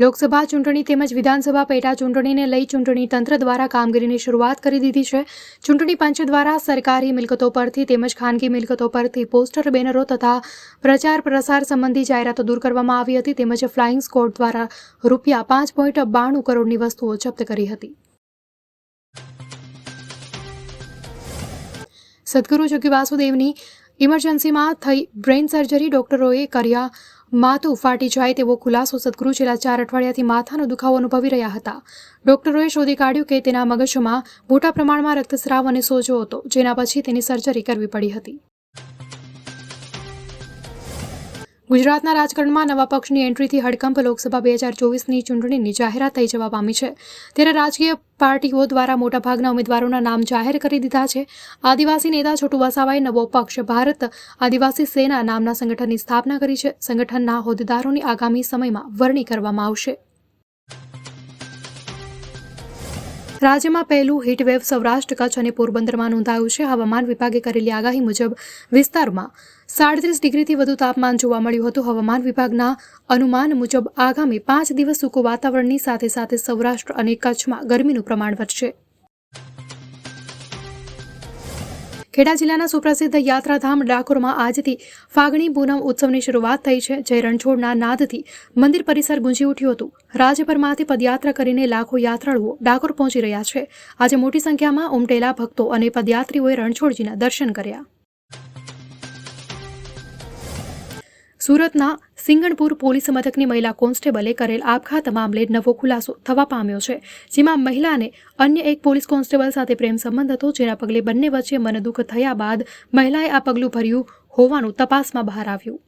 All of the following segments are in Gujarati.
લોકસભા ચૂંટણી તેમજ વિધાનસભા પેટા ચૂંટણીને લઈ ચૂંટણી તંત્ર દ્વારા કામગીરીની શરૂઆત કરી દીધી છે. ચૂંટણી પંચ દ્વારા સરકારી મિલકતો પરથી તેમજ ખાનગી મિલકતો પરથી પોસ્ટર, બેનરો તથા પ્રચાર પ્રસાર સંબંધી જાહેરાતો દૂર કરવામાં આવી હતી. તેમજ ફ્લાઇંગ સ્કોડ દ્વારા રૂપિયા પાંચ પોઈન્ટ બાણું કરોડની વસ્તુઓ જપ્ત કરી હતી. સદગુરુ જોગી વાસુદેવની ઇમરજન્સીમાં થઈ બ્રેઇન સર્જરી ડોક્ટરોએ કર્યા માથું ફાટી જાય તેવો ખુલાસો સદગુરુ છેલ્લા ચાર અઠવાડિયાથી માથાનો દુખાવો અનુભવી રહ્યા હતા. ડોક્ટરોએ શોધી કાઢ્યું કે તેના મગજમાં મોટા પ્રમાણમાં રક્તસ્રાવ અને સોજો હતો, જેના પછી તેની સર્જરી કરવી પડી હતી. ગુજરાતના રાજકારણમાં નવા પક્ષની એન્ટ્રીથી હડકંપ લોકસભા બે હજાર ચોવીસની ચૂંટણીની જાહેરાત થઈ જવા પામી છે. ત્યારે રાજકીય પાર્ટીઓ દ્વારા મોટાભાગના ઉમેદવારોના નામ જાહેર કરી દીધા છે. આદિવાસી નેતા છોટુ વસાવાએ નવો પક્ષ ભારત, આદિવાસી સેના નામના સંગઠનની સ્થાપના કરી છે. સંગઠનના હોદ્દેદારોની આગામી સમયમાં વરણી કરવામાં આવશે. રાજ્યમાં પહેલું હીટવેવ સૌરાષ્ટ્ર કચ્છ અને પોરબંદરમાં નોંધાયું છે. હવામાન વિભાગે કરેલી આગાહી મુજબ વિસ્તારમાં સાડત્રીસ ડિગ્રીથી વધુ તાપમાન જોવા મળ્યું હતું. હવામાન વિભાગના અનુમાન મુજબ આગામી પાંચ દિવસ સૂકું વાતાવરણની સાથે સાથે સૌરાષ્ટ્ર અને કચ્છમાં ગરમીનું પ્રમાણ વધશે. ખેડા જિલ્લાના સુપ્રસિદ્ધ યાત્રાધામ ડાકોરમાં આજથી ફાગણી પૂનમ ઉત્સવની શરૂઆત થઈ છે, જે રણછોડના નાદથી મંદિર પરિસર ગુંજી ઉઠ્યું હતું. રાજ્યભરમાંથી પદયાત્રા કરીને લાખો યાત્રાળુઓ ડાકોર પહોંચી રહ્યા છે. આજે મોટી સંખ્યામાં ઉમટેલા ભક્તો અને પદયાત્રીઓએ રણછોડજીના દર્શન કર્યા. સુરતના સિંગણપુર પોલીસ મથકની મહિલા કોન્સ્ટેબલે કરેલ આપઘાત મામલે નવો ખુલાસો થવા પામ્યો છે, જેમાં મહિલાને અન્ય એક પોલીસ કોન્સ્ટેબલ સાથે પ્રેમ સંબંધ હતો, જેના પગલે બંને વચ્ચે મનદુઃખ થયા બાદ મહિલાએ આ પગલું ભર્યું હોવાનું તપાસમાં બહાર આવ્યું.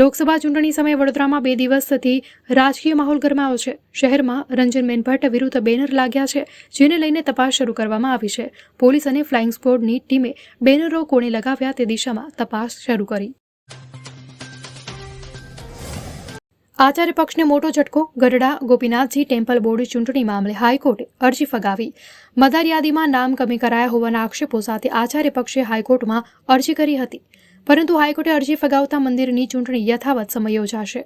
લોકસભા ચૂંટણી સમયે વડોદરામાં બે દિવસથી રાજકીય માહોલ ગરમાયો છે. શહેરમાં રંજનબેન ભટ્ટ વિરુદ્ધ બેનર લાગ્યા છે, જેને લઈને તપાસ શરૂ કરવામાં આવી છે. પોલીસ અને ફ્લાઇંગ સ્કવોડની ટીમે બેનરો કોણે લગાવ્યા તે દિશામાં તપાસ શરૂ કરી. આચાર્ય પક્ષને મોટો ઝટકો, ગઢડા, ગોપીનાથજી ટેમ્પલ બોર્ડ ચૂંટણી મામલે હાઈકોર્ટે અરજી ફગાવી. મતદાર યાદીમાં નામ કમી કરાયા હોવાના આક્ષેપો સાથે આચાર્ય પક્ષે હાઈકોર્ટમાં અરજી કરી હતી. પરંતુ હાઈકોર્ટે અરજી ફગાવતા મંદિરની ચૂંટણી યથાવત સમય યોજાશે.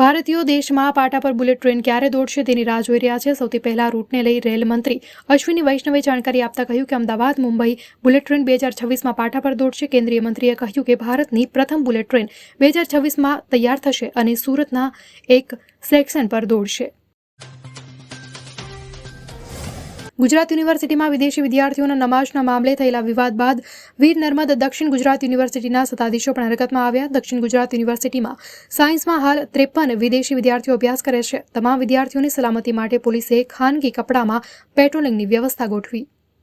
ભારતીયો દેશમાં પાટા પર બુલેટ ટ્રેન ક્યારે દોડશે તેની રાહ જોઈ રહ્યા છે. સૌથી પહેલા રૂટને લઈ રેલ મંત્રી અશ્વિની વૈષ્ણવે જાણકારી આપતા કહ્યું કે અમદાવાદ, મુંબઈ બુલેટ ટ્રેન બે હજાર છવ્વીસમાં પાટા પર દોડશે. કેન્દ્રીય મંત્રીએ કહ્યું કે ભારતની પ્રથમ બુલેટ ટ્રેન બે હજાર છવ્વીસમાં તૈયાર થશે અને સુરતના એક સેક્શન પર દોડશે. ગુજરાત યુનિવર્સિટીમાં વિદેશી વિદ્યાર્થીઓના નમાજના મામલે થયેલા વિવાદ બાદ વીર નર્મદ દક્ષિણ ગુજરાત યુનિવર્સિટીના સત્તાધીશો પણ હરકતમાં આવ્યા. દક્ષિણ ગુજરાત યુનિવર્સિટીમાં સાયન્સમાં હાલ ત્રેપન વિદેશી વિદ્યાર્થીઓ અભ્યાસ કરે છે. તમામ વિદ્યાર્થીઓની સલામતી માટે પોલીસે ખાનગી કપડામાં પેટ્રોલિંગની વ્યવસ્થા ગોઠવી.